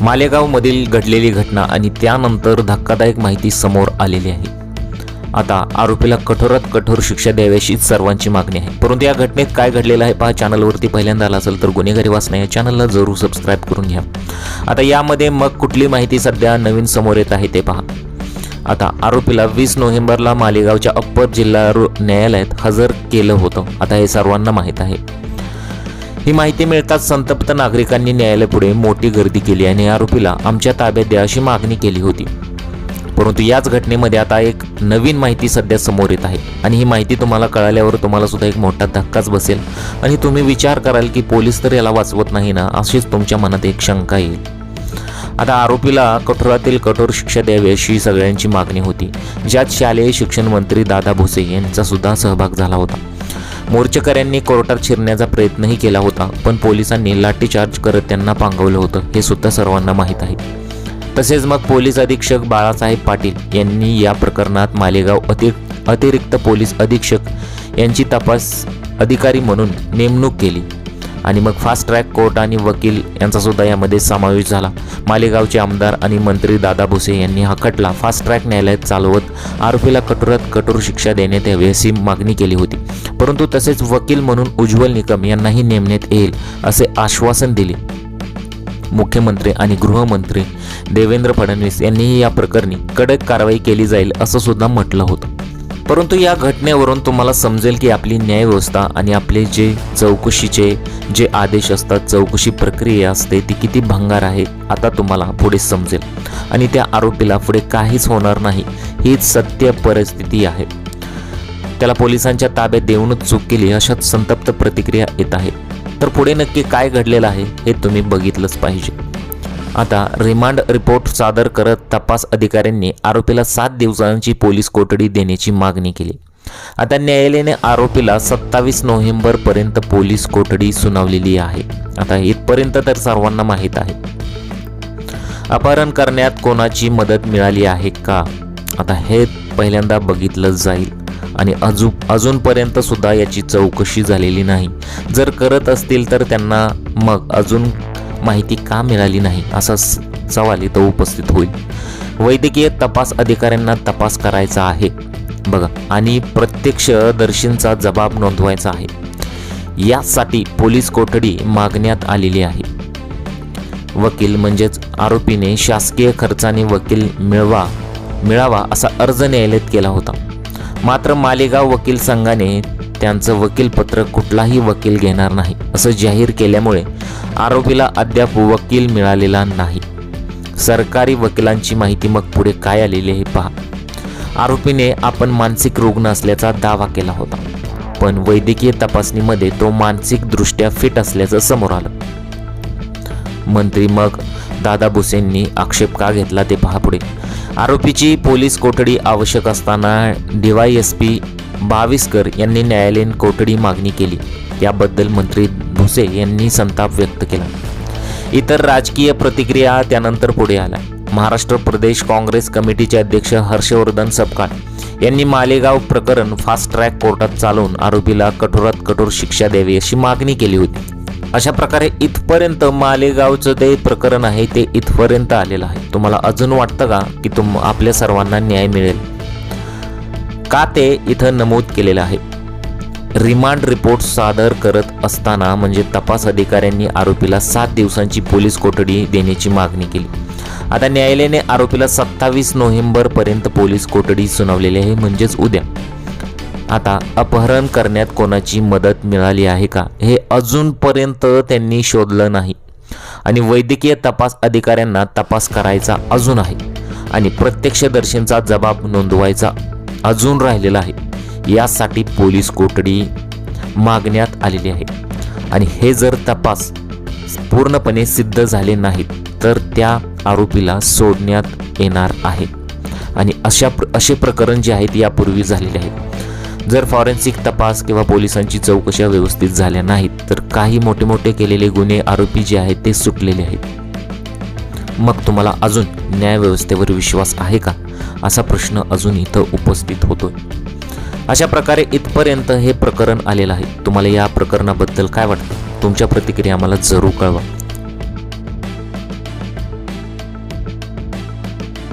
मालेगावमधील घडलेली घटना आणि त्यानंतर धक्कादायक माहिती समोर आलेली आहे. आता आरोपीला कठोरात कठोर शिक्षा द्यावी सर्वांची मागणी आहे. परंतु या घटनेत काय घडलेलं आहे पहा चॅनलवरती पहिल्यांदा आला असेल तर गुन्हेगारी वाचना या चॅनलला जरूर सबस्क्राईब करून घ्या. आता यामध्ये मग कुठली माहिती सध्या नवीन समोर येत आहे ते पहा. आता आरोपीला वीस नोव्हेंबरला मालेगावच्या अप्पर जिल्हा न्यायालयात हजर केलं होतं. आता हे सर्वांना माहीत आहे. ही माहिती मिळताच संतप्त नागरिकांनी न्यायालयापुढे मोठी गर्दी केली आणि आरोपीला आमच्या ताब्यात द्या अशी मागणी केली होती. परंतु याच घटनेमध्ये आता एक नवीन माहिती सध्या समोर येत आहे आणि ही माहिती तुम्हाला कळाल्यावर तुम्हाला सुद्धा एक मोठा धक्काच बसेल आणि तुम्ही विचार कराल की पोलीस तर याला वाचवत नाही ना अशीच तुमच्या मनात एक शंका येईल. आता आरोपीला कठोरातील कठोर शिक्षा द्यावी अशी सगळ्यांची मागणी होती ज्यात शालेय शिक्षण मंत्री दादा भुसे यांचा सुद्धा सहभाग झाला होता. मोर्चेकऱ्यांनी कोर्टात शिरण्याचा प्रयत्नही केला होता पण पोलिसांनी लाठीचार्ज करत त्यांना पांगवलं होतं हे सुद्धा सर्वांना माहीत आहे. तसेच मग पोलीस अधीक्षक बाळासाहेब पाटील यांनी या प्रकरणात मालेगाव अति अतिरिक्त पोलीस अधीक्षक यांची तपास अधिकारी म्हणून नेमणूक केली. आणि मग फास्ट ट्रॅक कोर्ट आणि वकील यांचा सुद्धा यामध्ये समावेश झाला. मालेगावचे आमदार आणि मंत्री दादा भुसे यांनी हा खटला फास्ट ट्रॅक न्यायालयात चालवत आरोपीला कठोरात कठोर शिक्षा देण्यात यावी अशी मागणी केली होती. परंतु तसेच वकील म्हणून उज्ज्वल निकम यांनाही नेमण्यात येईल असे आश्वासन दिले. मुख्यमंत्री आणि गृहमंत्री देवेंद्र फडणवीस यांनीही या प्रकरणी कडक कारवाई केली जाईल असं सुद्धा म्हटलं होतं. परंतु या घटनेवरून तुम्हाला समजेल की आपली न्यायव्यवस्था आणि आपले जे चौकशीचे जे आदेश असतात चौकशी प्रक्रिया असते ती किती भंगार आहे आता तुम्हाला पुढे समजेल. आणि त्या आरोपीला पुढे काहीच होणार नाही हीच सत्य परिस्थिती आहे. त्याला पोलिसांच्या ताब्यात देऊनच चूक केली अशा संतप्त प्रतिक्रिया येत आहे. तर पुढे नक्की काय घडलेलं आहे हे तुम्ही बघितलंच पाहिजे. आता रिमांड रिपोर्ट सादर करत तपास अधिकाऱ्यांनी आरोपीला सात दिवसांची पोलीस कोठडी देण्याची मागणी केली. आता न्यायालयाने आरोपीला सत्तावीस नोव्हेंबरपर्यंत पोलीस कोठडी सुनावलेली आहे. आता इथपर्यंत तर सर्वांना माहीत आहे. अपहरण करण्यात कोणाची मदत मिळाली आहे का? आता हे पहिल्यांदा बघितलं जाईल. आणि अजून अजूनपर्यंत सुद्धा याची चौकशी झालेली नाही. जर करत असतील तर त्यांना मग अजून माहिती का मिळाली नाही? असा स- सवाल इथं उपस्थित होईल. वैद्यकीय तपास अधिकाऱ्यांना तपास करायचा आहे. बघा आणि प्रत्यक्षदर्शींचा जबाब नोंदवायचा आहे. यासाठी पोलीस कोठडी मागण्यात आलेली आहे. वकील म्हणजेच आरोपीने शासकीय खर्चाने वकील मिळवा मिळावा असा अर्ज न्यायालयात केला होता. मात्र मालेगाव वकील संघाने त्यांचं वकीलपत्र कुठलाही वकील घेणार नाही असं जाहीर केल्यामुळे आरोपीला अद्याप वकील मिळालेला नाही. सरकारी वकिलांची माहिती मग पुढे काय आलेली हे पहा. आरोपीने आपण मानसिक रुग्ण असल्याचा दावा केला होता पण वैद्यकीय तपासणीमध्ये तो मानसिकदृष्ट्या फिट असल्याचं समोर आलं. मंत्री मग दादा भुसेंनी आक्षेप का घेतला ते पहा पुढे. आरोपीची पोलीस कोठडी आवश्यक असताना डीवाय एस पी बाविस्कर यांनी न्यायालयीन कोठडी मागणी केली. याबद्दल मंत्री भुसे यांनी संताप व्यक्त केला. इतर राजकीय प्रतिक्रिया त्यानंतर पुढे आल्या. महाराष्ट्र प्रदेश काँग्रेस कमिटीचे अध्यक्ष हर्षवर्धन सपकाळ यांनी मालेगाव प्रकरण फास्ट ट्रॅक कोर्टात चालवून आरोपीला कठोरात कठोर शिक्षा द्यावी अशी मागणी केली होती. अशा प्रकारे इथपर्यंत मालेगावचं ते प्रकरण आहे ते इथपर्यंत आलेलं आहे. तुम्हाला अजून वाटतं का की तुम आपल्या सर्वांना न्याय मिळेल? का ते इथं नमूद केलेलं आहे. रिमांड रिपोर्ट सादर करत असताना म्हणजे तपास अधिकाऱ्यांनी आरोपीला सात दिवसांची पोलीस कोठडी देण्याची मागणी केली. आता न्यायालयाने आरोपीला सत्तावीस नोव्हेंबरपर्यंत पोलीस कोठडी सुनावलेली आहे म्हणजेच उद्या. आता अपहरण करण्यात कोणाची मदत मिळाली आहे का हे अजूनपर्यंत त्यांनी शोधलं नाही. आणि वैद्यकीय तपास अधिकाऱ्यांना तपास करायचा अजून आहे. आणि प्रत्यक्षदर्शींचा जबाब नोंदवायचा अजून राहिलेला आहे. यासाठी पोलीस कोठडी मागण्यात आलेली आहे. आणि हे जर तपास पूर्णपणे सिद्ध झाले नाहीत तर त्या आरोपीला सोडण्यात येणार आहे. आणि अशा प्र असे प्रकरण जे आहेत यापूर्वी झालेले आहेत. जर फॉरेन्सिक तपास किंवा पोलिसांची चौकशा व्यवस्थित झाल्या नाहीत तर काही मोठे मोठे केलेले गुन्हे आरोपी जे आहेत ते सुटलेले आहेत. मग तुम्हाला अजून न्यायव्यवस्थेवर विश्वास आहे का? असा प्रश्न अजून इथं उपस्थित होतोय. अशा प्रकारे इथपर्यंत हे प्रकरण आलेलं आहे. तुम्हाला या प्रकरणाबद्दल काय वाटतं? तुमच्या प्रतिक्रिया आम्हाला जरूर कळवा.